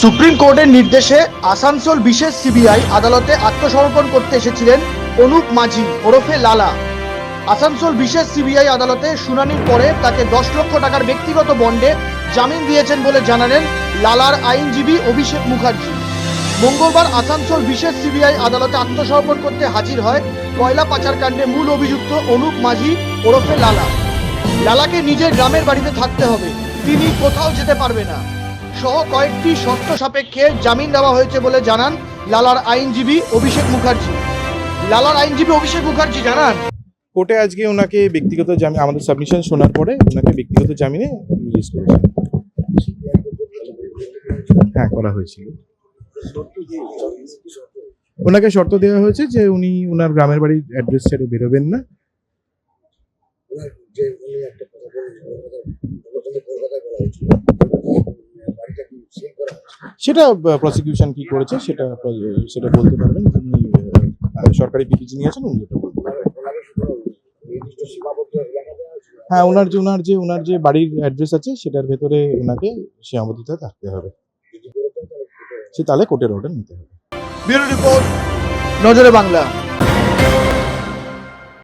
Supreme কোর্টের নির্দেশে আসানসোল বিশেষ সিবিআই আদালতে আত্মসমর্পণ করতে এসেছিলেন অনুপ মাঝি ওরফে লালা। আসানসোল বিশেষ সিবিআই আদালতে শুনানির পরে তাকে দশ লক্ষ টাকার ব্যক্তিগত বন্ডে জামিন দিয়েছেন বলে জানালেন লালার আইনজীবী অভিষেক মুখার্জি। মঙ্গলবার আসানসোল বিশেষ সিবিআই আদালতে আত্মসমর্পণ করতে হাজির হয় কয়লা পাচারকাণ্ডে মূল অভিযুক্ত অনুপ মাঝি ওরফে লালা। লালাকে নিজের গ্রামের বাড়িতে থাকতে হবে। তিনি কোথাও যেতে পারবে না। সহ কয়েকটি শর্ত সাপেক্ষে জামিন দেওয়া হয়েছে বলে জানান লালার আইনজীবী অভিষেক মুখার্জি। লালার আইনজীবী অভিষেক মুখার্জি, জানান। কোর্টে আজকে ওনাকে ব্যক্তিগত জামিন আমাদের সাবমিশন শোনার পরে ওনাকে ব্যক্তিগত জামিনে রিলিজ করেছে। হ্যাঁ করা হয়েছিল। ওনাকে শর্ত দেওয়া হয়েছে যে উনি ওনার গ্রামের বাড়ির অ্যাড্রেস ছেড়ে বেরোবেন না। সেটা প্রসিকিউশন কি করেছে সেটা সেটা বলতে পারবেন। তিনি সরকারি পিকি যিনি আছেন উনি যেটা বলতে পারবেন। হ্যাঁ ওনার যে ওনার যে ওনার যে বাড়ির অ্যাড্রেস আছে, সেটার ভেতরে ওনাকে সীমাবদ্ধতা থাকতে হবে যদি বেরোতে হয় তাহলে কোর্টে সে তাহলে কোর্টের অর্ডার নিতে হবে। নজরে বাংলা।